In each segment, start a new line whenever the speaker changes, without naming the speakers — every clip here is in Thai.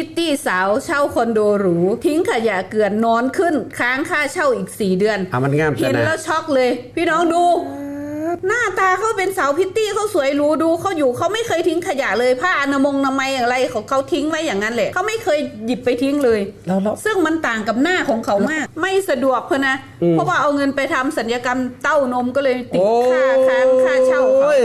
พิตตี้สาวเช่าคอนโดหรู ทิ้งขยะเกลื่อนนอนขึ้น ค้างค่าเช่าอีก 4 เดือน
อะมันงาม
เห็น
นะ
แล้วช็อกเลย พี่น้องดู หน้าตาเขาเป็นสาวพิตตี้เขาสวยหรูดูเขาอยู่เขาไม่เคยทิ้งขยะเลยผ้าอนามงอนามัยอะไรของเขาทิ้งไว้อย่างนั้นแหละเขาไม่เคยหยิบไปทิ้งเลย
แล้วแล้ว
ซึ่งมันต่างกับหน้าของเขามาก ไม่สะดวกเพราะนะ
อืม
เพราะว่าเอาเงินไปทำสัญญกรรมเต้านมก็เลยติดค่าค้างค่าเช่าเขา
โอ้ย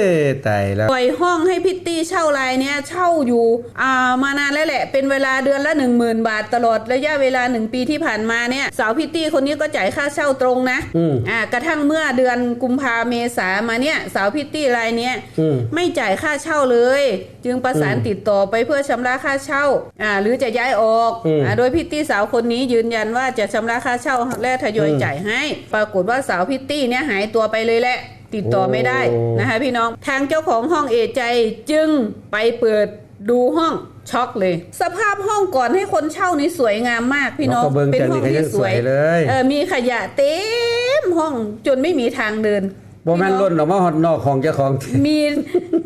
ตายแล้ว
ปล่อยห้องให้พิตตี้เช่ารายเนี้ยเช่าอยู่อ่ามานานแล้วแหละ เป็นเวลาเดือนละ 1 0,000 บาทตลอดระยะเวลา 1 ปีที่ผ่านมาเนี่ยสาวพิตตี้คนนี้ก็จ่ายค่าเช่าตรงนะ
อืม
อ่ากระทั่งเมื่อเดือนกุมภาเมษามาเนี่ยสาวพิตตี้รายเนี้ย
อืม
ไม่จ่ายค่าเช่าเลย จึงประสานติดต่อไปเพื่อชำระค่าเช่าอ่าหรือจะย้ายออก
อืม
อ่าโดยพิตตี้สาวคนนี้ยืนยันว่าจะชำระค่าเช่าและทยอย
อืม
จ่ายให้ ปรากฏว่าสาวพิตตี้เนี่ยหายตัวไปเลยแหละติดต่อไม่ได้
โอ้
นะคะพี่น้องทางเจ้าของห้องเอใจจึงไปเปิดดูห้องช็อกเลย สภาพห้องก่อนให้คนเช่านี่สวยงามมากพี่น้อง
เราก็เบิ่ง
เป็น
จาก
ห้อง
นี่ก็ยั
ที่
ง
ส
ส
ว
วยยเลย
เออมีขยะเต็มห้องจนไม่มีทางเดิน
บ่แม่นล้นออกมาฮอดนอกของเจ้าของที่
มี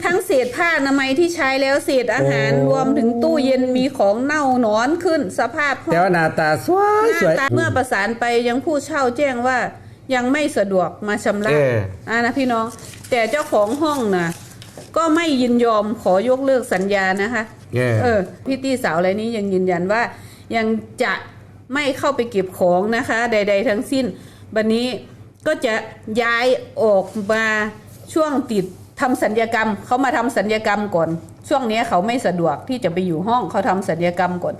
ทั้งเศษผ้าอนามัยที่ใช้แล้วเศษอาหาร
โอ้
รวมถึงตู้เย็นมีของเน่าหนอนขึ้นสภาพห้อง
แต่ว่าหน้าตาสวย
หน้า
สวย
ตาเมื่อประสานไปยังผู้เช่าแจ้งว่ายังไม่สะดวกมาชำระ
เออ
อ่านะพี่น้อง แต่เจ้าของห้องนะก็ไม่ยินยอมขอยกเลิกสัญญานะคะ
เออ
เออพี่ตี้สาวอะไรนี้ยังยืนยันว่า ยังจะไม่เข้าไปเก็บของนะคะ ใด ๆ ทั้งสิ้น บันนี้ ก็จะย้ายออกมาช่วงติดทำสัญญกรรมเขามาทำสัญญกรรมก่อน ช่วงนี้เขาไม่สะดวกที่จะไปอยู่ห้องเขาทำสัญญกรรมก่อน